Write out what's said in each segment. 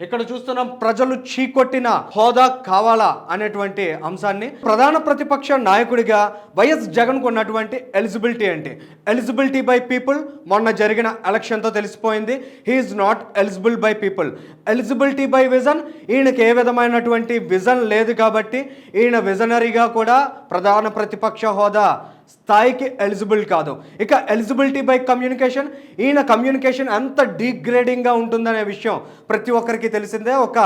ఇక్కడ చూస్తున్నాం ప్రజలు చీకొట్టిన హోదా కావాలా అనేటువంటి అంశాన్ని ప్రధాన ప్రతిపక్ష నాయకుడిగా వైఎస్ జగన్ ఉన్నటువంటి ఎలిజిబిలిటీ అంటే ఎలిజిబిలిటీ బై పీపుల్ మొన్న జరిగిన ఎలక్షన్తో తెలిసిపోయింది. He is not eligible by people eligibility by vision ఈయనకి ఏ విధమైనటువంటి విజన్ లేదు కాబట్టి ఈయన విజనరీగా కూడా ప్రధాన ప్రతిపక్ష హోదా స్థాయికి ఎలిజిబుల్ కాదు. ఇక ఎలిజిబిలిటీ బై కమ్యూనికేషన్ ఈయన కమ్యూనికేషన్ ఎంత డీగ్రేడింగ్గా ఉంటుందనే విషయం ప్రతి ఒక్కరికి తెలిసిందే. ఒక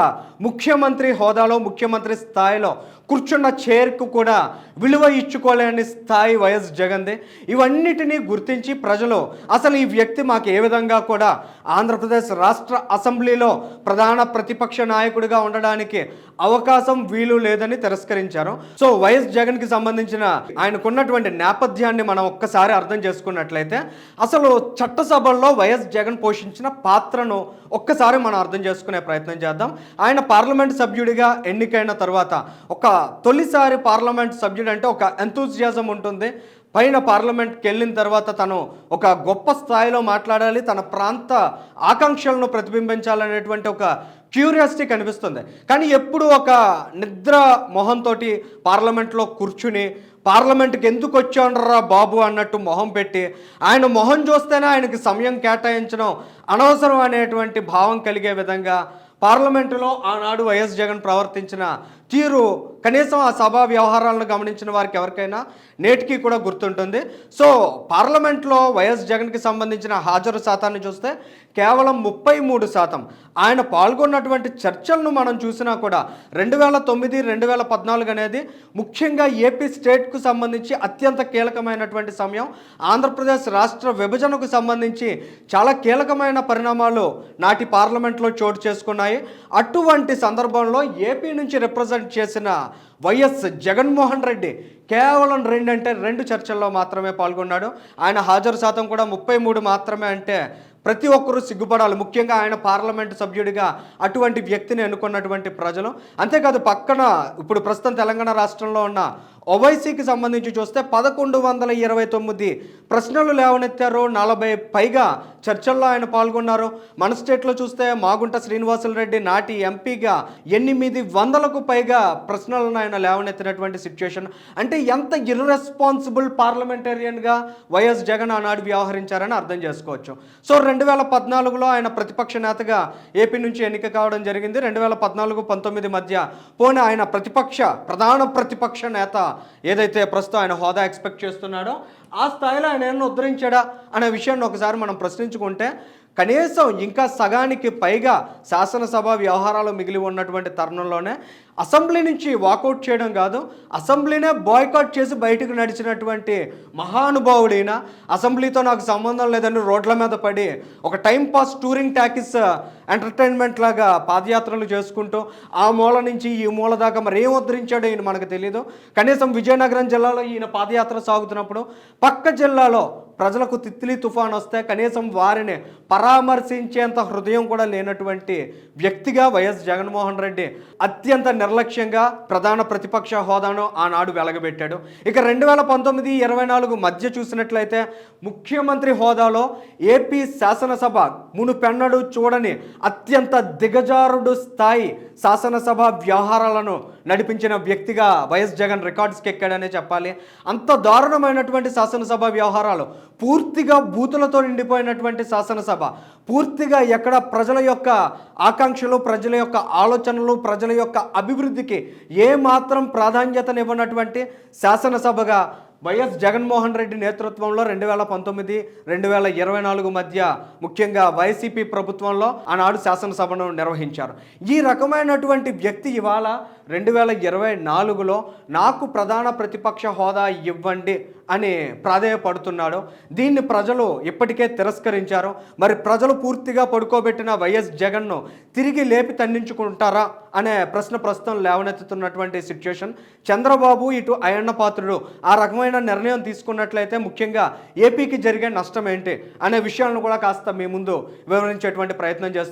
ముఖ్యమంత్రి హోదాలో ముఖ్యమంత్రి స్థాయిలో కూర్చున్న చైర్కు కూడా విలువ ఇచ్చుకోలేని స్థాయి వైఎస్ జగన్దే. ఇవన్నిటినీ గుర్తించి ప్రజలు అసలు ఈ వ్యక్తి మాకు ఏ విధంగా కూడా ఆంధ్రప్రదేశ్ రాష్ట్ర అసెంబ్లీలో ప్రధాన ప్రతిపక్ష నాయకుడిగా ఉండడానికి అవకాశం వీలు లేదని తిరస్కరించారు. సో వైఎస్ జగన్కి సంబంధించిన ఆయనకున్నటువంటి సామర్థ్యాన్ని మనం ఒక్కసారి అర్థం చేసుకున్నట్లయితే అసలు చట్టసభల్లో వైఎస్ జగన్ పోషించిన పాత్రను ఒక్కసారి మనం అర్థం చేసుకునే ప్రయత్నం చేద్దాం. ఆయన పార్లమెంట్ సభ్యుడిగా ఎన్నికైన తర్వాత ఒక తొలిసారి పార్లమెంట్ సభ్యుడు అంటే ఒక ఎంతూజియాజం ఉంటుంది. పైన పార్లమెంట్కి వెళ్ళిన తర్వాత తను ఒక గొప్ప స్థాయిలో మాట్లాడాలి తన ప్రాంత ఆకాంక్షలను ప్రతిబింబించాలనేటువంటి ఒక క్యూరియాసిటీ కనిపిస్తుంది. కానీ ఎప్పుడు ఒక నిద్ర మొహంతో పార్లమెంట్లో కూర్చుని పార్లమెంట్కి ఎందుకు వచ్చాడరా బాబు అన్నట్టు మొహం పెట్టి ఆయన మొహం చూస్తేనే ఆయనకి సమయం కేటాయించడం అనవసరం అనేటువంటి భావం కలిగే విధంగా పార్లమెంటులో ఆనాడు వైఎస్ జగన్ ప్రవర్తించిన తీరు కనీసం ఆ సభా వ్యవహారాలను గమనించిన వారికి ఎవరికైనా నేటికి కూడా గుర్తుంటుంది. సో పార్లమెంట్లో వైఎస్ జగన్కి సంబంధించిన హాజరు శాతాన్ని చూస్తే కేవలం ముప్పై మూడు శాతం. ఆయన పాల్గొన్నటువంటి చర్చలను మనం చూసినా కూడా రెండు వేల తొమ్మిది రెండు వేల పద్నాలుగు అనేది ముఖ్యంగా ఏపీ స్టేట్కు సంబంధించి అత్యంత కీలకమైనటువంటి సమయం. ఆంధ్రప్రదేశ్ రాష్ట్ర విభజనకు సంబంధించి చాలా కీలకమైన పరిణామాలు నాటి పార్లమెంట్లో చోటు చేసుకున్నాయి. అటువంటి సందర్భంలో ఏపీ నుంచి రిప్రజెంట్ చేసిన వైఎస్ జగన్మోహన్ రెడ్డి కేవలం రెండు అంటే రెండు చర్చల్లో మాత్రమే పాల్గొన్నాడు. ఆయన హాజరు శాతం కూడా ముప్పై మూడు మాత్రమే అంటే ప్రతి ఒక్కరూ సిగ్గుపడాలి. ముఖ్యంగా ఆయన పార్లమెంటు సభ్యుడిగా అటువంటి వ్యక్తిని ఎన్నుకున్నటువంటి ప్రజలు. అంతేకాదు పక్కన ఇప్పుడు ప్రస్తుతం తెలంగాణ రాష్ట్రంలో ఉన్న ఓవైసీకి సంబంధించి చూస్తే పదకొండు వందల ఇరవై తొమ్మిది ప్రశ్నలు లేవనెత్తారు. నలభై పైగా చర్చల్లో ఆయన పాల్గొన్నారు. మన స్టేట్లో చూస్తే మాగుంట శ్రీనివాసులు రెడ్డి నాటి ఎంపీగా ఎనిమిది వందలకు పైగా ప్రశ్నలను ఆయన లేవనెత్తినటువంటి సిచ్యుయేషన్. అంటే ఎంత ఇర్రెస్పాన్సిబుల్ పార్లమెంటేరియన్గా వైఎస్ జగన్ ఆనాడు వ్యవహరించారని అర్థం చేసుకోవచ్చు. సో రెండు వేల పద్నాలుగులో ఆయన ప్రతిపక్ష నేతగా ఏపీ నుంచి ఎన్నిక కావడం జరిగింది. రెండు వేల పద్నాలుగు పంతొమ్మిది మధ్య పోనీ ఆయన ప్రతిపక్ష ప్రధాన ప్రతిపక్ష నేత ఏదైతే ప్రస్తుతం ఆయన హోదా ఎక్స్పెక్ట్ చేస్తున్నాడో ఆ స్థాయిలో ఆయన ఏమైనా ఉద్ధరించాడా అనే విషయాన్ని ఒకసారి మనం ప్రశ్నించుకుంటే కనీసం ఇంకా సగానికి పైగా శాసనసభ వ్యవహారాలు మిగిలి ఉన్నటువంటి తరుణంలోనే అసెంబ్లీ నుంచి వాకౌట్ చేయడం కాదు అసెంబ్లీనే బాయ్కాట్ చేసి బయటకు నడిచినటువంటి మహానుభావుడైన అసెంబ్లీతో నాకు సంబంధం లేదని రోడ్ల మీద పడి ఒక time pass touring talkies entertainment లాగా పాదయాత్రలు చేసుకుంటూ ఆ మూల నుంచి ఈ మూల దాకా మరి ఏం ఉద్ధరించాడో ఈయన మనకు తెలియదు కనీసం విజయనగరం జిల్లాలో ఈయన పాదయాత్ర సాగుతున్నప్పుడు పక్క జిల్లాలో ప్రజలకు తిత్లీ తుఫాన్ వస్తే కనీసం వారిని పరామర్శించేంత హృదయం కూడా లేనటువంటి వ్యక్తిగా వైఎస్ జగన్మోహన్ రెడ్డి అత్యంత నిర్లక్ష్యంగా ప్రధాన ప్రతిపక్ష హోదాను ఆనాడు వెలగబెట్టాడు. ఇక రెండు వేల పంతొమ్మిది ఇరవై నాలుగు మధ్య చూసినట్లయితే ముఖ్యమంత్రి హోదాలో ఏపీ శాసనసభ మునుపెన్నడు చూడని అత్యంత దిగజారుడు స్థాయి శాసనసభ వ్యవహారాలను నడిపించిన వ్యక్తిగా వైఎస్ జగన్ రికార్డ్స్కి ఎక్కాడనే చెప్పాలి. అంత దారుణమైనటువంటి శాసనసభ వ్యవహారాలు పూర్తిగా బూతులతో నిండిపోయినటువంటి శాసనసభ పూర్తిగా ఎక్కడ ప్రజల యొక్క ఆకాంక్షలు ప్రజల యొక్క ఆలోచనలు ప్రజల యొక్క అభివృద్ధికి ఏమాత్రం ప్రాధాన్యతనివ్వనటువంటి శాసనసభగా వైఎస్ జగన్మోహన్ రెడ్డి నేతృత్వంలో రెండు వేల పంతొమ్మిది రెండు వేల ఇరవై నాలుగు మధ్య ముఖ్యంగా వైసీపీ ప్రభుత్వంలో ఆనాడు శాసనసభను నిర్వహించారు. ఈ రకమైనటువంటి వ్యక్తి ఇవాళ రెండు వేల ఇరవై నాలుగులో నాకు ప్రధాన ప్రతిపక్ష హోదా ఇవ్వండి అని ప్రాధేయపడుతున్నాడు దీన్ని ప్రజలు ఇప్పటికే తిరస్కరించారు మరి ప్రజలు పూర్తిగా పడుకోబెట్టిన వైఎస్ జగన్ను తిరిగి లేపి తండించుకుంటారా అనే ప్రశ్న ప్రస్తుతం లేవనెత్తుతున్నటువంటి సిచ్యుయేషన్ చంద్రబాబు ఇటు అయన్న పాత్రుడు ఆ రకమైన నిర్ణయం తీసుకున్నట్లయితే ముఖ్యంగా ఏపీకి జరిగే నష్టం ఏంటి అనే విషయాలను కూడా కాస్త మీ ముందు వివరించేటువంటి ప్రయత్నం చేస్తారు